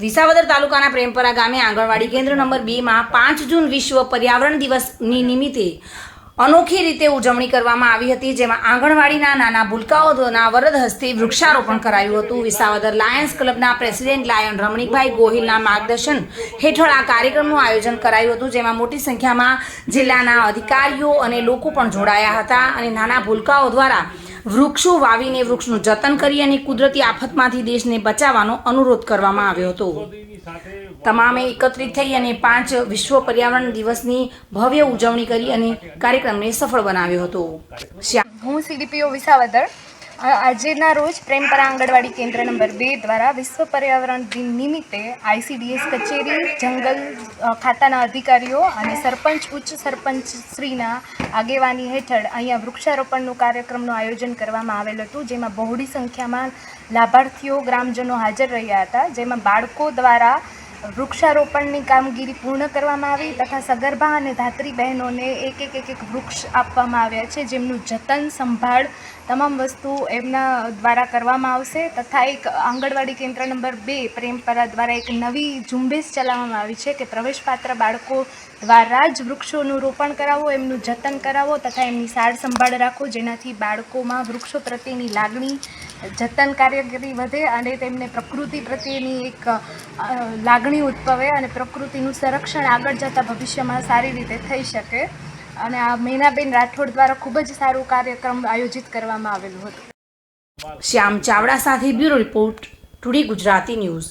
વિસાવદર તાલુકાના પ્રેમપરા ગામે આંગણવાડી કેન્દ્ર નંબર બેમાં પાંચ જૂન વિશ્વ પર્યાવરણ દિવસની નિમિત્તે અનોખી રીતે ઉજવણી કરવામાં આવી હતી, જેમાં આંગણવાડીના નાના ભૂલકાઓના વરદ હસ્તે વૃક્ષારોપણ કરાયું હતું. વિસાવદર લાયન્સ ક્લબના પ્રેસિડેન્ટ લાયન રમણીકભાઈ ગોહિલના માર્ગદર્શન હેઠળ આ કાર્યક્રમનું આયોજન કરાયું હતું, જેમાં મોટી સંખ્યામાં જિલ્લાના અધિકારીઓ અને લોકો પણ જોડાયા હતા અને નાના ભૂલકાઓ દ્વારા વૃક્ષો વાવીને વૃક્ષનું જતન કરી અને કુદરતી આફતમાંથી દેશને બચાવવાનો અનુરોધ કરવામાં આવ્યો હતો. તમામે એકત્રિત થઈ અને પાંચ વિશ્વ પર્યાવરણ દિવસની ભવ્ય ઉજવણી કરી અને કાર્યક્રમને સફળ બનાવ્યો હતો. હું સીડીપીઓ વિસાવદર. આજના રોજ પ્રેમપરા આંગણવાડી કેન્દ્ર નંબર બે દ્વારા વિશ્વ પર્યાવરણ દિન નિમિત્તે આઈસીડીએસ કચેરી, જંગલ ખાતાના અધિકારીઓ અને સરપંચ, ઉચ્ચ સરપંચ શ્રીના આગેવાની હેઠળ અહીંયા વૃક્ષારોપણનું કાર્યક્રમનું આયોજન કરવામાં આવેલ હતું, જેમાં બહોળી સંખ્યામાં લાભાર્થીઓ, ગ્રામજનો હાજર રહ્યા હતા, જેમાં બાળકો દ્વારા વૃક્ષારોપણની કામગીરી પૂર્ણ કરવામાં આવી તથા સગર્ભા અને ધાત્રી બહેનોને એક એક એક એક વૃક્ષ આપવામાં આવ્યા છે, જેમનું જતન, સંભાળ તમામ વસ્તુ એમના દ્વારા કરવામાં આવશે તથા એક આંગણવાડી કેન્દ્ર નંબર બે પ્રેમપરા દ્વારા એક નવી ઝુંબેશ ચલાવવામાં આવી છે કે પ્રવેશપાત્ર બાળકો દ્વારા જ વૃક્ષોનું રોપણ કરાવો, એમનું જતન કરાવો તથા એમની સાર સંભાળ રાખો, જેનાથી બાળકોમાં વૃક્ષો પ્રત્યેની લાગણી જતન કાર્યગીરી વધે અને તેમને પ્રકૃતિ પ્રત્યેની એક લાગણી ઉદ્ભવે અને પ્રકૃતિનું સંરક્ષણ આગળ જતાં ભવિષ્યમાં સારી રીતે થઈ શકે. અને આ મેનાબેન રાઠોડ દ્વારા ખૂબ જ સારું કાર્યક્રમ આયોજિત કરવામાં આવેલું હતું. શ્યામ ચાવડા સાથે bureau report today Gujarati news.